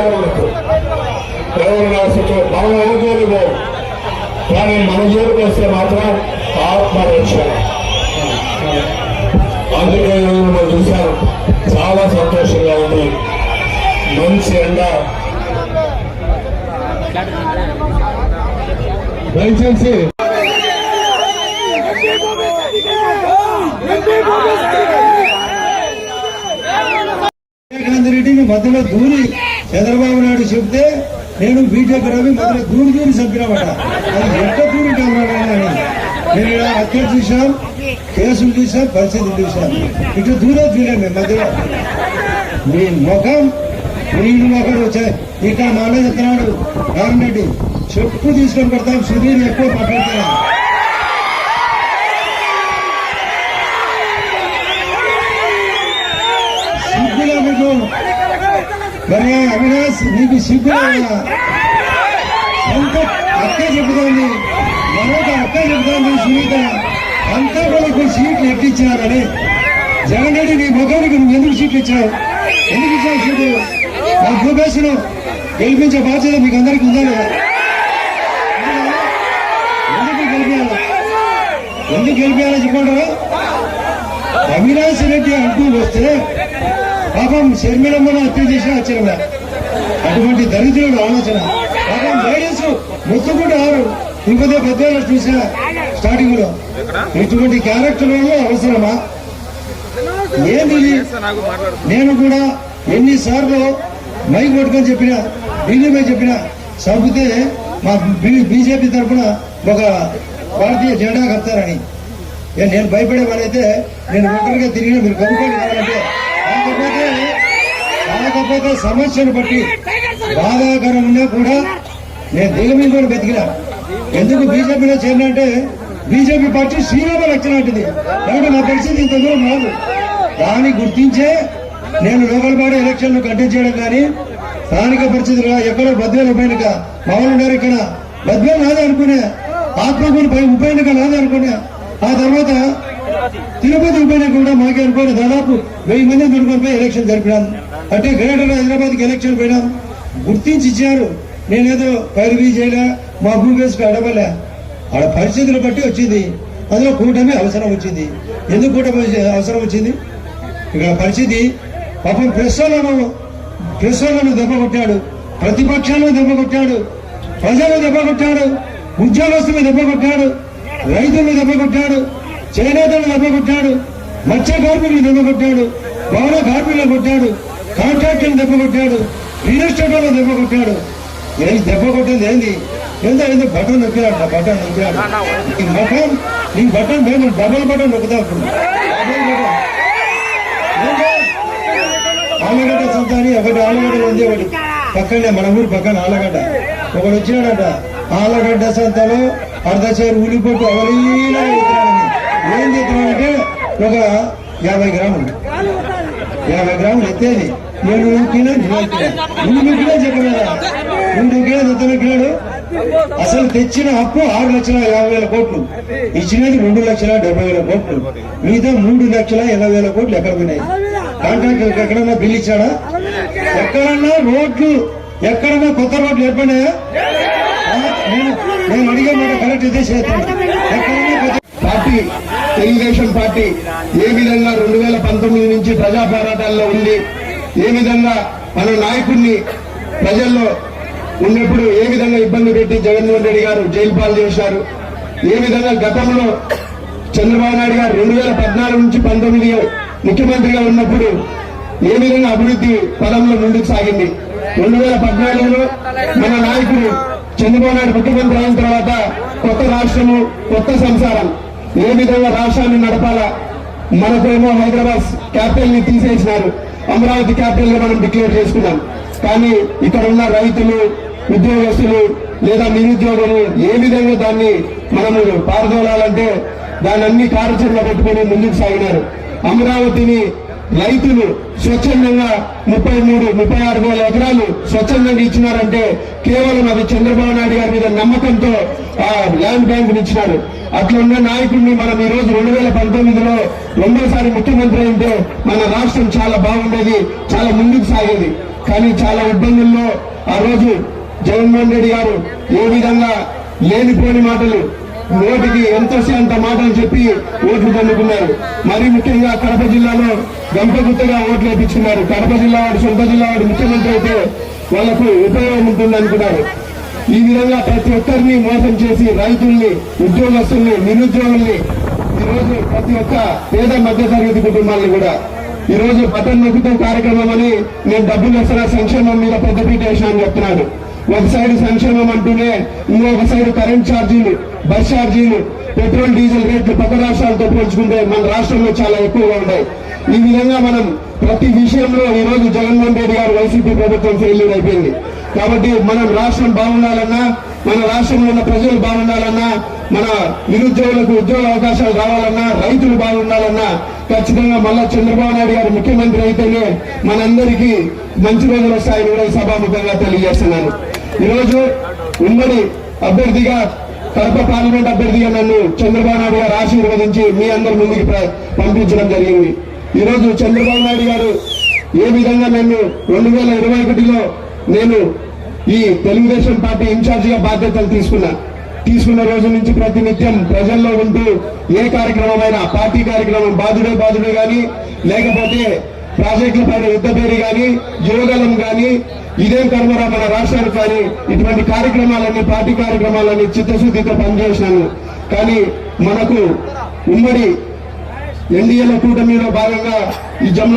ఉండాలి మనకు ఎవరు రాసుకు మన ఊరికేది పోవు కానీ మన జోలికి వస్తే మాత్రం ఆత్మరక్ష అందుకే ఈరోజు మనం చూశాను చాలా సంతోషంగా ఉంది. మంచి ఎండ. దయచేసి వివేకానంద రెడ్డిని మధ్యలో దూరి చంద్రబాబు నాయుడు చెప్తే నేను బీటెక్ రవి మొదలు దూరి దూరి చంపినామట. అది ఎంత దూరి అని నేను ఇలా హత్య చూసాం కేసులు చూసాం పరిస్థితులు చూసాం ఇటు దూరం చూడలేం మేము మధ్యలో. మీ ముఖం నీళ్ళు ముఖం వచ్చాయి ఇక మా అన్న చెప్తున్నాడు రామరెడ్డి. చెప్పు తీసుకొని పెడతాం సుధీర్ ఎక్కువ మాట్లాడుతున్నాం. సిగ్గులా మీకు మరి అవినాష్ నీకు సిగ్గులా అంత అక్క చెబుతోంది. మరొక అక్క చెబుతోంది సునీత. అంతా కూడా సీట్లు ఎక్కించినారని. జగన్ రెడ్డి నీ ముఖానికి నువ్వు ఎందుకు సీట్లు ఇచ్చావు? ఎందుకు ఇచ్చావు సీట్లు నా భూపేశను గెలిపించే బాధ్యత మీకు అందరికీ ఉందా లేదా? ఎందుకు గెలిపించాలి ఎందుకు గెలిపించాలో చెప్పంటారా అవినాష్ రెడ్డి అంటూ వస్తే పాపం షర్మిలమ్మను హత్య చేసిన వచ్చిన అటువంటి దరిద్రుడు ఆలోచన. పాపం లేడీస్ మొత్తుకుంటారు ఇంకొద్ది పెద్దలు చూసా స్టార్టింగ్లో. ఇటువంటి క్యారెక్టర్ అవసరమా? ఏంది నేను కూడా ఎన్నిసార్లు మైక్ పట్టుకొని చెప్పిన బీజేపీ చెప్పిన చంపితే మా బీజేపీ తరఫున ఒక భారతీయ జెండా కప్తారని నేను భయపడే వాళ్ళైతే నేను ఒంటరిగా తిరిగిన మీరు కనుక్కోండి కావాలంటే. కాకపోతే కాకపోతే సమస్యను బట్టి బాధాకరం ఉన్నా కూడా నేను దిగమీ కూడా బతికిన ఎందుకు బీజేపీలో చేరినంటే బీజేపీ పార్టీ శ్రీరామ లక్షణ లాంటిది. కాబట్టి నా పరిస్థితి ఇంత దూరం రాదు. దాన్ని గుర్తించే నేను లోకల్ బాడీ ఎలక్షన్లు కంటెస్ట్ చేయడం కానీ స్థానిక పరిస్థితులుగా ఎక్కడో బద్వేలు ఉప ఎన్నిక మా ఉన్నారు ఇక్కడ. బద్వేలు నాదే అనుకునే ఆత్మకూరు పై ఉప ఎన్నిక నాదే అనుకునే ఆ తర్వాత తిరుపతి ఉప కూడా మాకే అనుకోని దాదాపు వెయ్యి మంది అనుకుని ఎలక్షన్ జరిపినాం. అంటే గ్రేటర్ హైదరాబాద్కి ఎలక్షన్ పోయినాం. గుర్తించి ఇచ్చారు నేనేదో పైరువీ చేయలే మా భూపేసుకు అడవలే. ఆడ పరిస్థితులు బట్టి వచ్చింది. అందులో కూటమి అవసరం వచ్చింది. ఎందుకు కూటమి అవసరం వచ్చింది? ఇక్కడ పరిస్థితి పాపం ప్రెస్ వాళ్ళను ప్రెస్ వాళ్ళను దెబ్బ కొట్టాడు. ప్రతిపక్షాలను దెబ్బ కొట్టాడు. ప్రజలు దెబ్బ కొట్టాడు. ఉద్యోగస్తులు దెబ్బ కొట్టాడు. రైతులను దెబ్బ కొట్టాడు. చేనేతలు దెబ్బ కొట్టాడు మత్స్య కార్మికులు దెబ్బ భవన కార్మికులు కొట్టాడు కాంట్రాక్టర్లు దెబ్బకొట్టాడు రియల్ ఎస్టేట్ వాళ్ళు దెబ్బ కొట్టాడు ఏం దెబ్బ ఏంది? ఏందో ఏందో బటన్ నొక్కినాడు నా బటన్ నొక్కినాడు. ఈ బటన్ ఈ బటన్ మేము డబుల్ బటన్ నొక్కుతా ఇప్పుడు. ఆలగడ్డ సంతాని ఒకటి ఆలగడ్డ ఉంది ఒకటి. పక్కనే మన ఊరు పక్కన ఆలగడ్డ. ఒకడు వచ్చినాడట ఆలగడ్డ సంతలో అర్ధచేరు ఉలిపొట్టు అవలీలా ఏం చెప్తున్నాడంటే ఒక యాభై గ్రాములు. యాభై గ్రాములు ఎత్తేది. ఏడు కిలో రెండు కిలో చెప్పలేదా మూడు కిలో ఎత్తనకిలాడు అసలు తెచ్చిన అప్పు ఆరు లక్షల యాభై వేల కోట్లు. ఇచ్చినది రెండు లక్షల డెబ్బై వేల కోట్లు. మిగతా మూడు లక్షల ఎనభై వేల కోట్లు ఎక్కడ పోయినాయి? కాంట్రాక్టర్ ఎక్కడన్నా బిల్ ఇచ్చాడా? ఎక్కడన్నా రోడ్లు ఎక్కడన్నా కొత్త రోడ్లు ఏర్పడినాయా? నేను నేను అడిగే మాట కరెక్ట్ అయితే చేస్తాను పార్టీ తెలుగుదేశం పార్టీ ఏ విధంగా రెండు వేల పంతొమ్మిది నుంచి ప్రజా పోరాటాల్లో ఉంది ఏ విధంగా మన నాయకుడిని ప్రజల్లో ఉన్నప్పుడు ఏ విధంగా ఇబ్బంది పెట్టి జగన్మోహన్ రెడ్డి గారు జైలు పాలు చేశారు ఏ విధంగా గతంలో చంద్రబాబు నాయుడు గారు రెండు వేల పద్నాలుగు నుంచి పంతొమ్మిది ముఖ్యమంత్రిగా ఉన్నప్పుడు ఏ విధంగా అభివృద్ధి పదంలో ముందుకు సాగింది. రెండు వేల పద్నాలుగులో మన నాయకుడు చంద్రబాబు నాయుడు ముఖ్యమంత్రి అయిన తర్వాత కొత్త రాష్ట్రము కొత్త సంసారం ఏ విధంగా రాష్ట్రాన్ని నడపాలా? మనకేమో హైదరాబాద్ క్యాపిటల్ని తీసేసినారు. అమరావతి క్యాపిటల్గా మనం డిక్లేర్ చేసుకున్నాం. కానీ ఇక్కడ ఉన్న రైతులు ఉద్యోగస్తులు లేదా నిరుద్యోగులు ఏ విధంగా దాన్ని మనము పారదోలాలంటే దాన్ని అన్ని కార్యచరణ పెట్టుకుని ముందుకు సాగినారు. అమరావతిని రైతులు స్వచ్ఛందంగా ముప్పై మూడు ముప్పై ఆరు వేల ఎకరాలు స్వచ్ఛందంగా ఇచ్చినారంటే కేవలం అది చంద్రబాబు నాయుడు గారి మీద నమ్మకంతో ఆ ల్యాండ్ బ్యాంక్ ఇచ్చినారు అట్లున్న నాయకుడిని మనం ఈ రోజు రెండు వేల పంతొమ్మిదిలో రెండోసారి ముఖ్యమంత్రి అయితే మన రాష్ట్రం చాలా బాగుండేది చాలా ముందుకు సాగేది. కానీ చాలా ఇబ్బందుల్లో ఆ రోజు జగన్మోహన్ రెడ్డి గారు ఏ విధంగా లేనిపోని మాటలు నోటికి ఎంత అంత మాటలు చెప్పి ఓట్లు పొందుకున్నారు మరి ముఖ్యంగా కడప జిల్లాలో గంపగుత్తగా ఓట్లు వేపించుకున్నారు కడప జిల్లా వాడు సొంత జిల్లా వాడు ముఖ్యమంత్రి అయితే వాళ్ళకు ఉపయోగం ఉంటుంది అనుకున్నారు. ఈ విధంగా ప్రతి ఒక్కరిని మోసం చేసి రైతుల్ని ఉద్యోగస్తుల్ని నిరుద్యోగుల్ని ఈ రోజు ప్రతి ఒక్క పేద మధ్య తరగతి కుటుంబాలను కూడా ఈ రోజు బటన్ కార్యక్రమం అని నేను డబ్బులు వస్తున్న సంక్షేమం మీద పెద్దపీట అని చెప్తున్నాను ఒక సైడ్ సంక్షేమం అంటూనే ఇంకొక సైడ్ కరెంట్ ఛార్జీలు బస్ ఛార్జీలు పెట్రోల్ డీజిల్ రేట్లు పక్క రాష్ట్రాలతో పోల్చుకుంటే మన రాష్ట్రంలో చాలా ఎక్కువగా ఉన్నాయి. ఈ విధంగా మనం ప్రతి విషయంలో ఈ రోజు జగన్మోహన్ రెడ్డి గారు వైసీపీ ప్రభుత్వం ఫెయిల్యూర్ అయిపోయింది. కాబట్టి మనం రాష్ట్రం బాగుండాలన్నా మన రాష్ట్రంలో ఉన్న ప్రజలు బాగుండాలన్నా మన నిరుద్యోగులకు ఉద్యోగ అవకాశాలు రావాలన్నా రైతులు బాగుండాలన్నా ఖచ్చితంగా మళ్ళా చంద్రబాబు నాయుడు గారు ముఖ్యమంత్రి అయితేనే మనందరికీ మంచి రోజులు వస్తాయని కూడా సభాముఖంగా తెలియజేస్తున్నాను. ఈరోజు ఉమ్మడి అభ్యర్థిగా కడప పార్లమెంట్ అభ్యర్థిగా నన్ను చంద్రబాబు నాయుడు గారు ఆశీర్వదించి మీ అందరి ముందుకు పంపించడం జరిగింది. ఈరోజు చంద్రబాబు నాయుడు గారు ఏ విధంగా నన్ను రెండు వేల ఇరవై ఒకటిలో నేను ఈ తెలుగుదేశం పార్టీ ఇన్ఛార్జిగా బాధ్యతలు తీసుకున్నా తీసుకున్న రోజు నుంచి ప్రతినిత్యం ప్రజల్లో ఉంటూ ఏ కార్యక్రమమైనా పార్టీ కార్యక్రమం బాధుడే బాధుడే కానీ లేకపోతే ప్రాజెక్టుల పైన యుద్ధ పేరు కానీ యోగలం కానీ ఇదేం కర్మరా మన రాష్ట్రానికి కానీ ఇటువంటి కార్యక్రమాలన్నీ పార్టీ కార్యక్రమాలన్నీ చిత్తశుద్ధితో పనిచేసినాను. కానీ మనకు ఉమ్మడి ఎన్డీఏల కూటమిలో భాగంగా ఈ జమ్లో